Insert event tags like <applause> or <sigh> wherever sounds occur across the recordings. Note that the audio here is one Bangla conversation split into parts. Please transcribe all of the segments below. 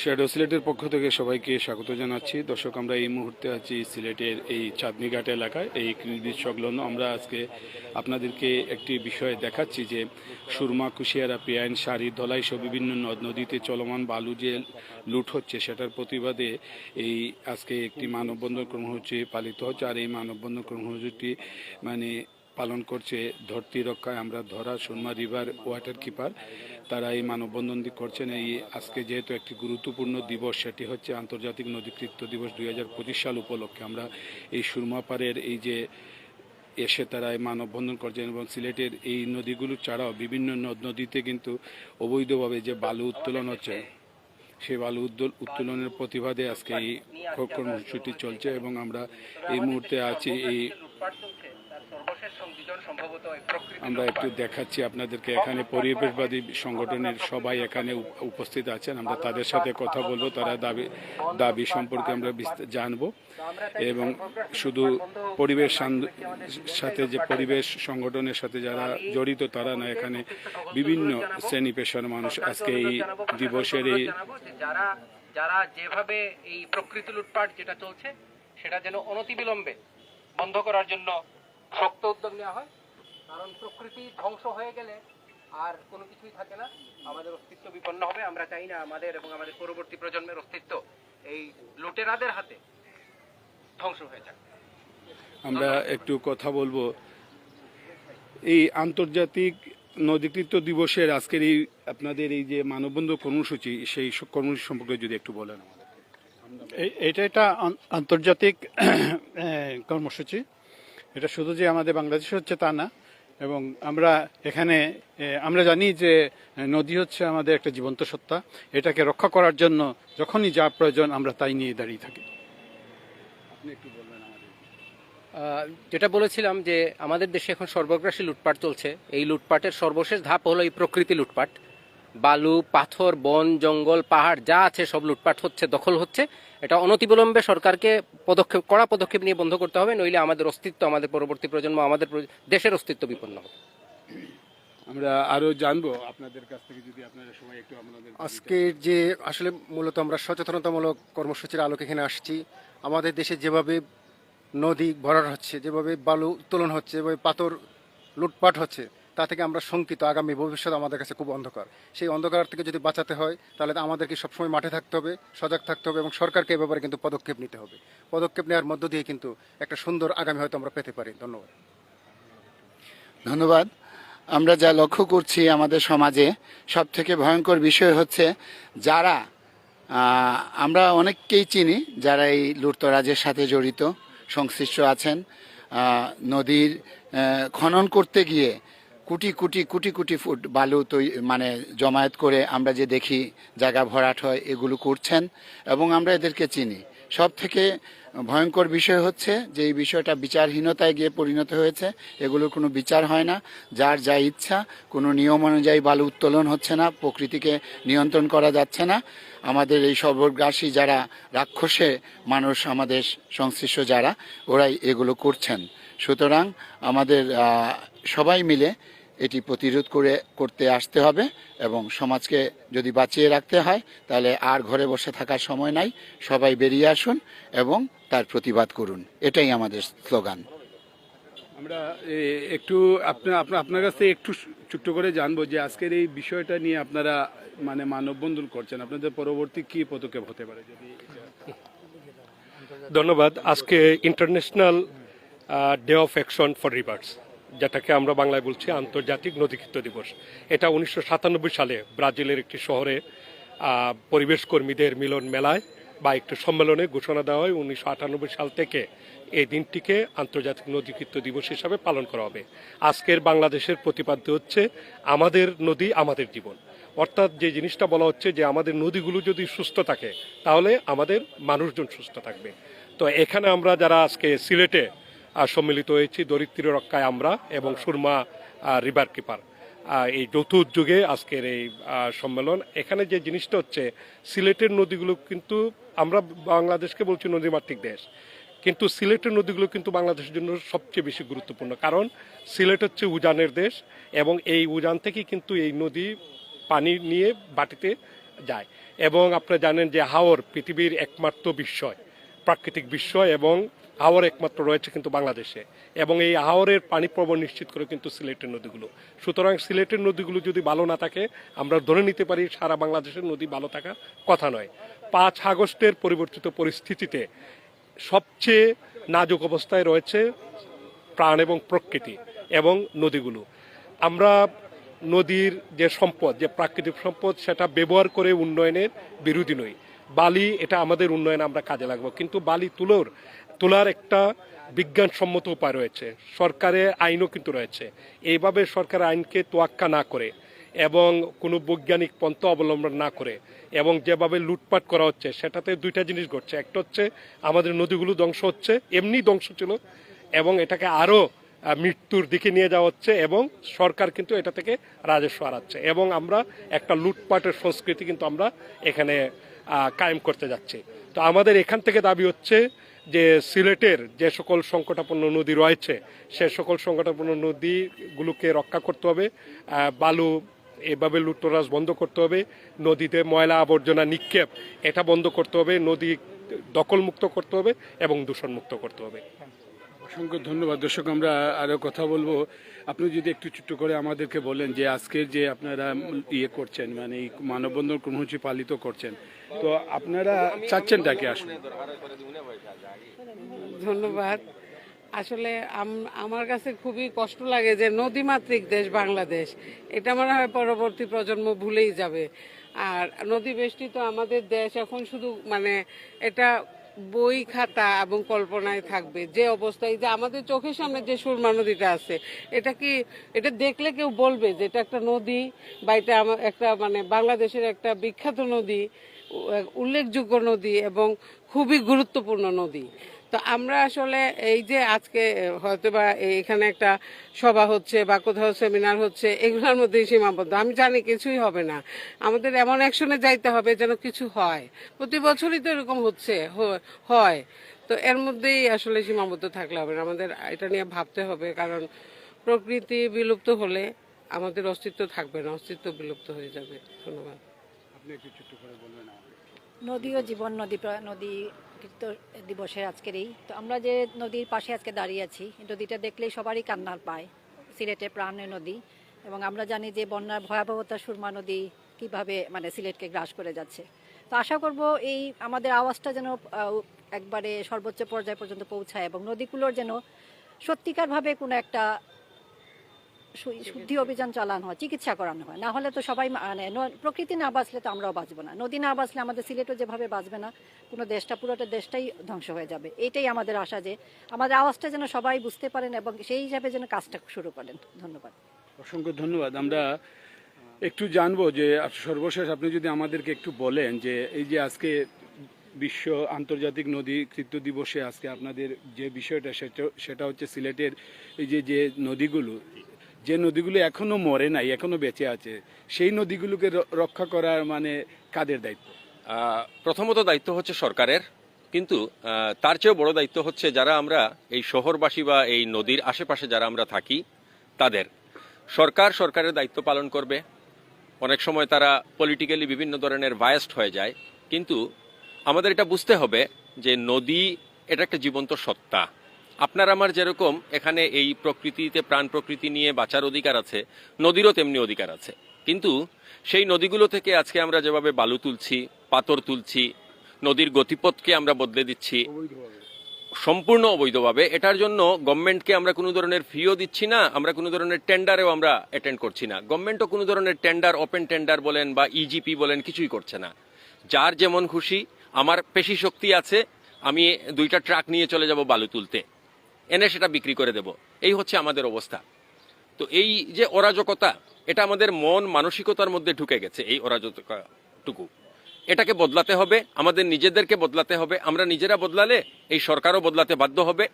শ্যাডো সিলেটের পক্ষ থেকে সবাইকে স্বাগত জানাচ্ছি। দর্শক, আমরা এই মুহূর্তে আছি সিলেটের এই চাঁদনিঘাট এলাকায়, এই ক্লিনিক সংলগ্ন। আমরা আজকে আপনাদেরকে একটি বিষয় দেখাচ্ছি যে সুরমা, কুশিয়ারা, পিয়াইন শাড়ি ধলাই সহ বিভিন্ন নদ নদীতে চলমান বালু যে লুট হচ্ছে, সেটার প্রতিবাদে এই আজকে একটি মানববন্ধন কর্মসূচি পালিত হচ্ছে। আর এই মানববন্ধন কর্মসূচিটি মানে পালন করছে ধরতি রক্ষায়। আমরা ধরা সুরমা রিভার ওয়াটার কিপার তারা এই মানববন্ধন দি- করছেন। এই আজকে যেহেতু একটি গুরুত্বপূর্ণ দিবস সেটি হচ্ছে আন্তর্জাতিক নদীকৃত্য দিবস দুই হাজার পঁচিশ সাল উপলক্ষে। আমরা এই সুরমা পাড়ের এই যে এসে তারা এই মানববন্ধন করছেন এবং সিলেটের এই নদীগুলো ছাড়াও বিভিন্ন নদ নদীতে কিন্তু অবৈধভাবে যে বালু উত্তোলন হচ্ছে সেই বালু উদ্দোল- উত্তোলনের প্রতিবাদে আজকে এই ক- কর্মসূচিটি চলছে এবং আমরা এই মুহূর্তে আছি এই আমরা একটু দেখাচ্ছি আপনাদেরকে এখানে পরিবেশবাদী সংগঠনের সবাই এখানে উপস্থিত আছেন। আমরা তাদের সাথে কথা বলব তারা দাবি দাবি সম্পর্কে আমরা জানব এবং শুধু পরিবেশ সাথে যে পরিবেশ সংগঠনের সাথে যারা জড়িত তারা না এখানে বিভিন্ন শ্রেণি পেশার মানুষ আজকে এই দিবসের এই যারা যারা যেভাবে এই প্রকৃতি লুটপাট যেটা চলছে সেটা যেন অনতিবিলম্বে বন্ধ করার জন্য শক্ত উদ্যোগ নেওয়া হয়। কারণ প্রকৃতি ধ্বংস হয়ে গেলে আর কোনো কিছুই থাকে না। আমাদের অস্তিত্ব বিপন্ন হবে। আমরা চাই না আমাদের এবং আমাদের পরবর্তী প্রজন্মের অস্তিত্ব এই লুটেরাদের হাতে ধ্বংস হয়ে যাক। আমরা একটু কথা বলব। এই আন্তর্জাতিক নদীকৃত দিবসের আজকের এই আপনাদের এই যে মানববন্ধন কর্মসূচি সেই কর্মসূচি সম্পর্কে যদি একটু বলেন আমাদের। এই- এটা একটা আন্তর্জাতিক <clears throat> কর্মসূচি। এটা শুধু যে আমাদের বাংলাদেশে হচ্ছে তা না, এবং আমরা এখানে আমরা জানি যে নদী হচ্ছে আমাদের একটা জীবন্ত সত্তা। এটাকে রক্ষা করার জন্য যখনই যা প্রয়োজন আমরা তাই নিয়ে দাঁড়িয়ে থাকি। আপনি একটু বলবেন যেটা বলেছিলাম যে আমাদের দেশে এখন সর্বগ্রাসী লুটপাট চলছে। এই লুটপাটের সর্বশেষ ধাপ হলো এই প্রকৃতি লুটপাট। বালু পাথর বন জঙ্গল পাহাড় যা আছে সব লুটপাট হচ্ছে দখল হচ্ছে। এটা অনতিবিলম্বে সরকারকে পদক্ষেপ কড়া পদক্ষেপ নিয়ে বন্ধ করতে হবে নইলে আমাদের অস্তিত্ব আমাদের পরবর্তী প্রজন্ম আমাদের দেশের অস্তিত্ব বিপন্ন হবে। আমরা আরও জানব আপনাদের কাছ থেকে যদি আপনারা সবাই একটু আপনাদের আজকে যে আসলে মূলত আমরা সচেতনতামূলক কর্মসূচির আলোকে এখানে আসছি আমাদের দেশে যেভাবে নদী ভরাট হচ্ছে যেভাবে বালু উত্তোলন হচ্ছে যেভাবে পাথর লুটপাট হচ্ছে তা থেকে আমরা শঙ্কিত। আগামী ভবিষ্যৎ আমাদের কাছে খুব অন্ধকার। সেই অন্ধকার থেকে যদি বাঁচাতে হয়, তাহলে আমাদেরকে সবসময় মাঠে থাকতে হবে, সজাগ থাকতে হবে এবং সরকারকে এ ব্যাপারে কিন্তু পদক্ষেপ নিতে হবে। পদক্ষেপ নেওয়ার মধ্য দিয়ে কিন্তু একটা সুন্দর আগামী হয়তো আমরা পেতে পারি। ধন্যবাদ। ধন্যবাদ। আমরা যা লক্ষ্য করছি আমাদের সমাজে সব থেকে ভয়ঙ্কর বিষয় হচ্ছে যারা আমরা অনেককেই চিনি, যারা এই লুটতরাজের সাথে জড়িত, সংশ্লিষ্ট আছেন নদীর খনন করতে গিয়ে কোটি কোটি কোটি কোটি ফুট বালু তৈ মানে জমায়েত করে আমরা যে দেখি জায়গা ভরাট হয়, এগুলো করছেন এবং আমরা এদেরকে চিনি। সব থেকে ভয়ঙ্কর বিষয় হচ্ছে যে এই বিষয়টা বিচারহীনতায় গিয়ে পরিণত হয়েছে, এগুলোর কোনো বিচার হয় না। যার যা ইচ্ছা, কোনো নিয়ম অনুযায়ী বালু উত্তোলন হচ্ছে না, প্রকৃতিকে নিয়ন্ত্রণ করা যাচ্ছে না। আমাদের এই সর্বগ্রাসী যারা রাক্ষসে মানুষ, আমাদের সংশ্লিষ্ট যারা, ওরাই এগুলো করছেন। সুতরাং আমাদের সবাই মিলে এটি প্রতিরোধ করে করতে আসতে হবে এবং সমাজকে যদি বাঁচিয়ে রাখতে হয় তাহলে আর ঘরে বসে থাকার সময় নাই। সবাই বেরিয়ে আসুন এবং তার প্রতিবাদ করুন। এটাই আমাদের স্লোগান। আমরা এ, একটু আপনার আপনার আপনার কাছ থেকে একটু ছোট্ট করে জানব যে আজকের এই বিষয়টা নিয়ে আপনারা মানে মানববন্ধন করছেন। আপনাদের পরবর্তী কি পদক্ষেপ হতে পারে যদি ধন্যবাদ। আজকে International Day of Action for Rivers যেটাকে আমরা বাংলায় বলছি আন্তর্জাতিক নদীকৃত্য দিবস। এটা উনিশশো সাতানব্বই সালে ব্রাজিলের একটি শহরে পরিবেশ কর্মীদের মিলন মেলায় বা একটি সম্মেলনে ঘোষণা দেওয়া হয়। উনিশশো আটানব্বই সাল থেকে এই দিনটিকে আন্তর্জাতিক নদীকৃত্য দিবস হিসাবে পালন করা হবে। আজকের বাংলাদেশের প্রতিপাদ্য হচ্ছে, আমাদের নদী আমাদের জীবন। অর্থাৎ যে জিনিসটা বলা হচ্ছে যে, আমাদের নদীগুলো যদি সুস্থ থাকে, তাহলে আমাদের মানুষজন সুস্থ থাকবে। তো এখানে আমরা যারা আজকে সিলেটে সম্মিলিত হয়েছি দরিদ্র রক্ষায় আমরা এবং সুরমা রিভার কিপার এই যৌথ উদ্যোগে আজকের এই সম্মেলন। এখানে যে জিনিসটা হচ্ছে, সিলেটের নদীগুলো কিন্তু আমরা বাংলাদেশকে বলছি নদীমাতৃক দেশ। কিন্তু সিলেটের নদীগুলো কিন্তু বাংলাদেশের জন্য সবচেয়ে বেশি গুরুত্বপূর্ণ। কারণ সিলেট হচ্ছে উজানের দেশ এবং এই উজান থেকেই কিন্তু এই নদী পানি নিয়ে বাটিতে যায়। এবং আপনারা জানেন যে হাওর পৃথিবীর একমাত্র বিস্ময়। প্রাকৃতিক বিস্ময় এবং হাওর একমাত্র রয়েছে কিন্তু বাংলাদেশে। এবং এই হাওরের পানি প্রবাহ নিশ্চিত করে কিন্তু সিলেটের নদীগুলো। সুতরাং সিলেটের নদীগুলো যদি ভালো না থাকে, আমরা ধরে নিতে পারি সারা বাংলাদেশের নদী ভালো থাকা কথা নয়। পাঁচ আগস্টের পরিবর্তিত পরিস্থিতিতে সবচেয়ে নাজুক অবস্থায় রয়েছে প্রাণ এবং প্রকৃতি এবং নদীগুলো। আমরা নদীর যে সম্পদ, যে প্রাকৃতিক সম্পদ, সেটা ব্যবহার করে উন্নয়নের বিরোধী নই। বালি, এটা আমাদের উন্নয়নে আমরা কাজে লাগবো। কিন্তু বালি তুলোর, তোলার একটা বিজ্ঞানসম্মত উপায় রয়েছে। সরকারের আইনও কিন্তু রয়েছে। এইভাবে সরকার আইনকে তোয়াক্কা না করে এবং কোনো বৈজ্ঞানিক পন্থা অবলম্বন না করে এবং যেভাবে লুটপাট করা হচ্ছে, সেটাতে দুইটা জিনিস ঘটছে। একটা হচ্ছে, আমাদের নদীগুলো ধ্বংস হচ্ছে, এমনি ধ্বংস ছিল এবং এটাকে আরও মৃত্যুর দিকে নিয়ে যাওয়া হচ্ছে এবং সরকার কিন্তু এটা থেকে রাজস্ব হারাচ্ছে। এবং আমরা একটা লুটপাটের সংস্কৃতি কিন্তু আমরা এখানে কায়েম করতে যাচ্ছে। তো আমাদের এখান থেকে দাবি হচ্ছে যে সিলেটের যে সকল সংকটাপন্ন নদী রয়েছে, সে সকল সংকটাপন্ন নদীগুলোকে রক্ষা করতে হবে। বালু এভাবে লুটতরাজ বন্ধ করতে হবে। নদীতে ময়লা আবর্জনা নিক্ষেপ, এটা বন্ধ করতে হবে। নদী দখলমুক্ত করতে হবে এবং দূষণমুক্ত করতে হবে। অসংখ্য ধন্যবাদ। দর্শক, আমরা আরও কথা বলব। আপনি যদি একটু ছোট্ট করে আমাদেরকে বলেন যে আজকের যে আপনারা ইয়ে করছেন মানে এই মানববন্ধন কর্মসূচি পালিত করছেন তো আপনারা চাচ্ছেনটাকে আসলে? ধন্যবাদ। আসলে আমার কাছে খুবই কষ্ট লাগে যে নদীমাতৃক দেশ বাংলাদেশ, এটা মনে হয় পরবর্তী প্রজন্ম ভুলেই যাবে। আর নদী বেষ্টিত আমাদের দেশ এখন শুধু মানে এটা বই, খাতা এবং কল্পনায় থাকবে। যে অবস্থায় যে আমাদের চোখের সামনে যে সুরমা নদীটা আছে, এটা কি, এটা দেখলে কেউ বলবে যে এটা একটা নদী বা এটা একটা মানে বাংলাদেশের একটা বিখ্যাত নদী? উল্লেখযোগ্য নদী এবং খুবই গুরুত্বপূর্ণ নদী। তো আমরা আসলে এই যে আজকে হয়তো বা এখানে একটা সভা হচ্ছে বা কোথাও সেমিনার হচ্ছে, এগুলোর মধ্যেই সীমাবদ্ধ। আমি জানি কিছুই হবে না। আমাদের এমন অ্যাকশনে যাইতে হবে যেন কিছু হয়। প্রতি বছরই তো এরকম হচ্ছে হয়। তো এর মধ্যেই আসলে সীমাবদ্ধ থাকলে হবে আমাদের এটা নিয়ে ভাবতে হবে, কারণ প্রকৃতি বিলুপ্ত হলে আমাদের অস্তিত্ব থাকবে না, অস্তিত্ব বিলুপ্ত হয়ে যাবে। ধন্যবাদ। আপনি একটু করে বলবেন নদী ও জীবন নদী নদী দিবসের আজকেরই তো আমরা যে নদীর পাশে আজকে দাঁড়িয়ে আছি নদীটা দেখলেই সবারই কান্নার পায়, সিলেটে প্রাণের নদী। এবং আমরা জানি যে বন্যার ভয়াবহতা সুরমা নদী কীভাবে মানে সিলেটকে গ্রাস করে যাচ্ছে। তো আশা করব এই আমাদের আওয়াজটা যেন একবারে সর্বোচ্চ পর্যায় পর্যন্ত পৌঁছায় এবং নদীগুলোর যেন সত্যিকারভাবে কোনো একটা শুদ্ধি অভিযান চালানো হয়, চিকিৎসা করানো হয়। না হলে তো সবাই মানে প্রকৃতি না বাঁচলে তো আমরাও বাঁচবো না। নদী না বাঁচলে আমাদের সিলেটও যেভাবে বাঁচবে না, পুরো দেশটা, পুরোটা দেশটাই ধ্বংস হয়ে যাবে। এটাই আমাদের আশা যে, আমাদের আওয়াজটা যেন সবাই বুঝতে পারেন এবং সেই হিসাবে যেন কাজটা শুরু করেন। ধন্যবাদ। অসংখ্য ধন্যবাদ। আমরা একটু জানব যে সর্বশেষ আপনি যদি আমাদেরকে একটু বলেন যে, এই যে আজকে বিশ্ব আন্তর্জাতিক নদী কৃত্য দিবসে আজকে আপনাদের যে বিষয়টা, সেটা সেটা হচ্ছে সিলেটের এই যে যে নদীগুলো যে নদীগুলো এখনও মরে নাই, এখনও বেঁচে আছে, সেই নদীগুলোকে রক্ষা করার মানে কাদের দায়িত্ব? প্রথমত দায়িত্ব হচ্ছে সরকারের, কিন্তু তার চেয়েও বড় দায়িত্ব হচ্ছে যারা আমরা এই শহরবাসী বা এই নদীর আশেপাশে যারা আমরা থাকি, তাদের। সরকার সরকারের দায়িত্ব পালন করবে। অনেক সময় তারা পলিটিক্যালি বিভিন্ন ধরনের বায়াস্ট হয়ে যায়, কিন্তু আমাদের এটা বুঝতে হবে যে নদী এটা একটা জীবন্ত সত্তা। আপনার আমার যেরকম এখানে এই প্রকৃতিতে প্রাণ প্রকৃতি নিয়ে বাঁচার অধিকার আছে, নদীরও তেমনি অধিকার আছে। কিন্তু সেই নদীগুলো থেকে আজকে আমরা যেভাবে বালু তুলছি, পাথর তুলছি, নদীর গতিপথকে আমরা বদলে দিচ্ছি, সম্পূর্ণ অবৈধভাবে, এটার জন্য গভর্নমেন্টকে আমরা কোনো ধরনের ফিও দিচ্ছি না, আমরা কোনো ধরনের টেন্ডারেও আমরা অ্যাটেন্ড করছি না। গভর্নমেন্টও কোনো ধরনের টেন্ডার ওপেন টেন্ডার বলেন বা ইজিপি বলেন কিছুই করছে না। যার যেমন খুশি, আমার পেশি শক্তি আছে, আমি দুইটা ট্রাক নিয়ে চলে যাব বালু তুলতে। এনে সেটা বিক্রি করে দেব। এই হচ্ছে আমাদের অবস্থা। তো এই যে অরাজকতা, এটা আমাদের মন মানসিকতার মধ্যে ঢুকে গেছে এই অরাজকতাটুকু। এটাকে বদলাতে হবে, আমাদের নিজেদেরকে বদলাতে হবে। আমরা নিজেরা বদলালে এই সরকারও বদলাতে বাধ্য হবে।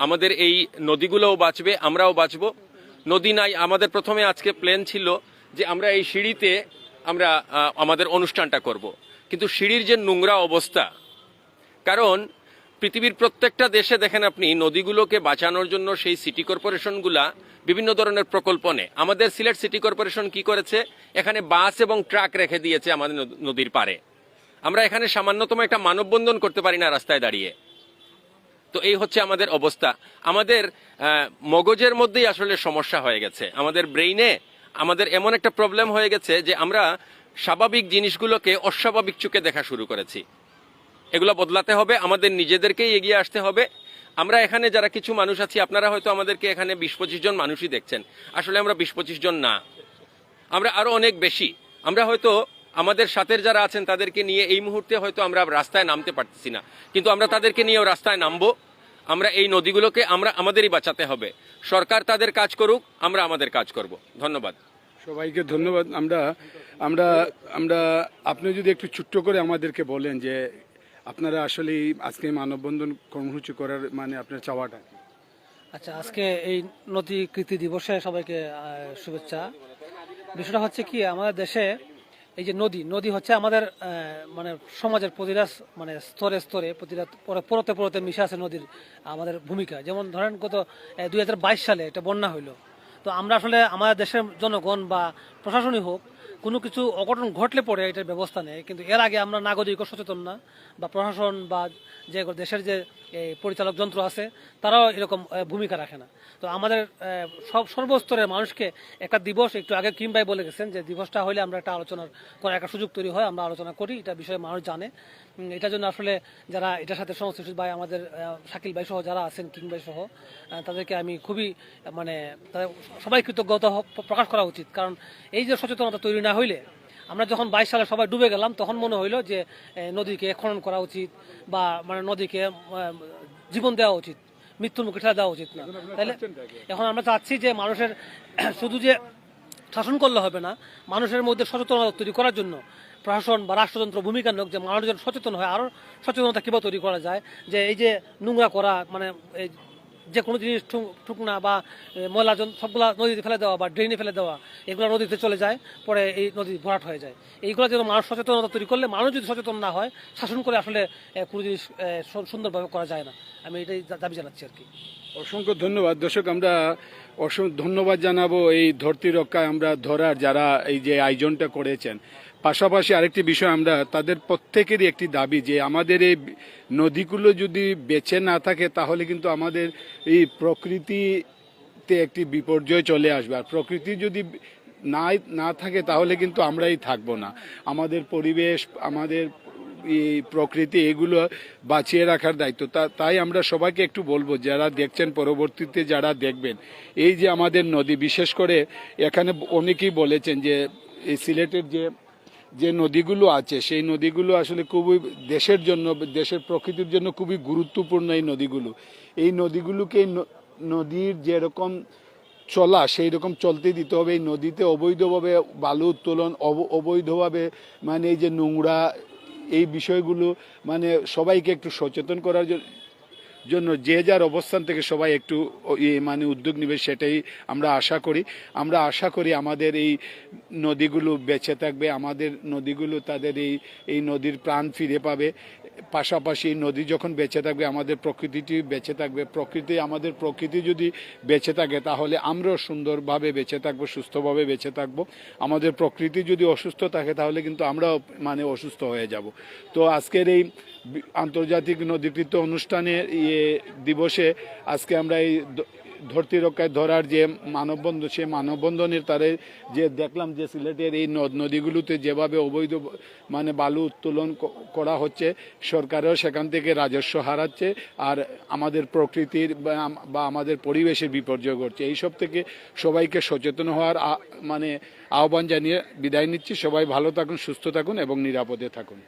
আমাদের এই নদীগুলোও বাঁচবে, আমরাও বাঁচব। নদী নাই, আমাদের প্রথমে আজকে প্ল্যান ছিল যে আমরা এই সিঁড়িতে আমরা আমাদের অনুষ্ঠানটা করব। কিন্তু সিঁড়ির যে নোংরা অবস্থা, কারণ পৃথিবীর প্রত্যেকটা দেশে দেখেন আপনি, নদীগুলোকে বাঁচানোর জন্য সেই সিটি কর্পোরেশনগুলা বিভিন্ন ধরনের প্রকল্প নেয় আমাদের সিলেট সিটি কর্পোরেশন কি করেছে? এখানে বাস এবং ট্রাক রেখে দিয়েছে আমাদের নদ- নদীর পারে আমরা এখানে সামান্যতম একটা মানববন্ধন করতে পারি না রাস্তায় দাঁড়িয়ে। তো এই হচ্ছে আমাদের অবস্থা। আমাদের মগজের মধ্যেই আসলে সমস্যা হয়ে গেছে। আমাদের ব্রেইনে আমাদের এমন একটা প্রবলেম হয়ে গেছে যে আমরা স্বাভাবিক জিনিসগুলোকে অস্বাভাবিক চোখে দেখা শুরু করেছি। এগুলো বদলাতে হবে, আমাদের নিজেদেরকেই এগিয়ে আসতে হবে। আমরা এখানে যারা কিছু মানুষ আছি, আপনারা হয়তো আমাদেরকে এখানে বিশ পঁচিশ জন মানুষই দেখছেন। আসলে আমরা বিশ পঁচিশ জন না। আমরা আরও অনেক বেশি। আমরা হয়তো আমাদের সাথের যারা আছেন, তাদেরকে নিয়ে এই মুহূর্তে হয়তো আমরা রাস্তায় নামতে পারতেছি না। কিন্তু আমরা তাদেরকে নিয়েও রাস্তায় নামবো। আমরা এই নদীগুলোকে, আমরা আমাদেরই বাঁচাতে হবে। সরকার তাদের কাজ করুক, আমরা আমাদের কাজ করব। ধন্যবাদ। সবাইকে ধন্যবাদ। আমরা আমরা আমরা, আপনি যদি একটু ছোট্ট করে আমাদেরকে বলেন যে আপনারা আসলে আজকে মানববন্ধন কর্মসূচি করার মানে আপনার চাওয়াটা আচ্ছা আজকে এই নদী কৃতি দিবসে সবাইকে শুভেচ্ছা। বিষয়টা হচ্ছে কি, আমাদের দেশে এই যে নদী নদী হচ্ছে আমাদের মানে সমাজের প্রতিটা মানে স্তরে স্তরে প্রতিটা পরে- পরতে পরতে মিশে আছে নদীর আমাদের ভূমিকা। যেমন ধরেন গত দুই হাজার বাইশ সালে একটা বন্যা হইল। তো আমরা আসলে আমাদের দেশের জনগণ বা প্রশাসনই হোক, কোনো কিছু অঘটন ঘটলে পরে এটার ব্যবস্থা নেয়। কিন্তু এর আগে আমরা নাগরিকও সচেতন না, বা প্রশাসন বা যে দেশের যে পরিচালক যন্ত্র আছে, তারাও এরকম ভূমিকা রাখে না। তো আমাদের সব সর্বস্তরের মানুষকে একটা দিবস একটু আগে কিম ভাই বলে গেছেন যে, দিবসটা হলে আমরা একটা আলোচনার করার একটা সুযোগ তৈরি হয়, আমরা আলোচনা করি, এটা বিষয়ে মানুষ জানে। এটার জন্য আসলে যারা এটার সাথে সংশ্লিষ্ট ভাই, আমাদের শাকিল ভাই সহ যারা আছেন কিং ভাই সহ তাদেরকে আমি খুবই মানে সবাই কৃতজ্ঞতা প্রকাশ করা উচিত। কারণ এই যে সচেতনতা তৈরি না হইলে আমরা যখন বাইশ সালে সবাই ডুবে গেলাম তখন মনে হইল যে নদীকে খনন করা উচিত বা মানে নদীকে জীবন দেওয়া উচিত মৃত্যুর মুখে ঠেলা দেওয়া উচিত না। তাহলে এখন আমরা চাচ্ছি যে মানুষের <clears throat> শুধু যে শাসন করলে হবে না মানুষের মধ্যে সচেতনতা তৈরি করার জন্য প্রশাসন বা রাষ্ট্রযন্ত্র ভূমিকা নেওক যে মানুষজন সচেতন হয় আরও সচেতনতা কীভাবে তৈরি করা যায় যে এই যে নোংরা করা মানে এই যে কোনো জিনিস ঠুক- ঠুকনা বা ময়লা সবগুলা নদীতে ফেলে দেওয়া বা ড্রেনে ফেলে দেওয়া, এগুলো নদীতে চলে যায়, পরে এই নদী ভরাট হয়ে যায়। এইগুলো যেন মানুষ সচেতনতা তৈরি করলে মানুষ যদি সচেতন না হয়, শাসন করে আসলে কোনো জিনিস সুন্দরভাবে করা যায় না। আমি এটাই দাবি জানাচ্ছি আর কি। অসংখ্য ধন্যবাদ। দর্শক, আমরা অসংখ্য ধন্যবাদ জানাব এই ধরতি রক্ষায় আমরা ধরার যারা এই যে আয়োজনটা করেছেন। পাশাপাশি আরেকটি বিষয় আমরা তাদের প্রত্যেকেরই একটি দাবি যে আমাদের এই নদীগুলো যদি বেঁচে না থাকে, তাহলে কিন্তু আমাদের এই প্রকৃতিতে একটি বিপর্যয় চলে আসবে। আর প্রকৃতি যদি না না থাকে, তাহলে কিন্তু আমরাই থাকব না। আমাদের পরিবেশ, আমাদের এই প্রকৃতি, এগুলো বাঁচিয়ে রাখার দায়িত্ব। তাই আমরা সবাইকে একটু বলব, যারা দেখছেন পরবর্তীতে, যারা দেখবেন, এই যে আমাদের নদী, বিশেষ করে এখানে অনেকেই বলেছেন যে, এই সিলেটের যে যে নদীগুলো আছে, সেই নদীগুলো আসলে খুবই দেশের জন্য, দেশের প্রকৃতির জন্য খুবই গুরুত্বপূর্ণ এই নদীগুলো। এই নদীগুলোকে নদীর যেরকম চলা সেই রকম চলতে দিতে হবে। এই নদীতে অবৈধভাবে বালু উত্তোলন, অব- অবৈধভাবে মানে এই যে নোংরা, এই বিষয়গুলো মানে সবাইকে একটু সচেতন করার জ- জন্য যে যার অবস্থান থেকে সবাই একটু মানে উদ্যোগ নেবে সেটাই আমরা আশা করি। আমরা আশা করি আমাদের এই নদীগুলো বেঁচে থাকবে, আমাদের নদীগুলো তাদের এই এই নদীর প্রাণ ফিরে পাবে। পাশাপাশি নদী যখন বেঁচে থাকবে, আমাদের প্রকৃতিটি বেঁচে থাকবে। প্রকৃতি, আমাদের প্রকৃতি যদি বেঁচে থাকে, তাহলে আমরাও সুন্দরভাবে বেঁচে থাকব, সুস্থভাবে বেঁচে থাকব। আমাদের প্রকৃতি যদি অসুস্থ থাকে, তাহলে কিন্তু আমরাও মানে অসুস্থ হয়ে যাব। তো আজকের এই আন্তর্জাতিক নদীকৃত অনুষ্ঠানের ইয়ে দিবসে আজকে আমরা এই ধরতি রক্ষায় ধরার যে মানববন্ধন সে মানববন্ধনের তারে যে দেখলাম যে সিলেটের এই নদ নদীগুলোতে যেভাবে অবৈধ মানে বালু উত্তোলন করা হচ্ছে, সরকারও সেখান থেকে রাজস্ব হারাচ্ছে আর আমাদের প্রকৃতির বা আমাদের পরিবেশের বিপর্যয় ঘটছে। এইসব থেকে সবাইকে সচেতন হওয়ার মানে আহ্বান জানিয়ে বিদায় নিচ্ছি। সবাই ভালো থাকুন, সুস্থ থাকুন এবং নিরাপদে থাকুন।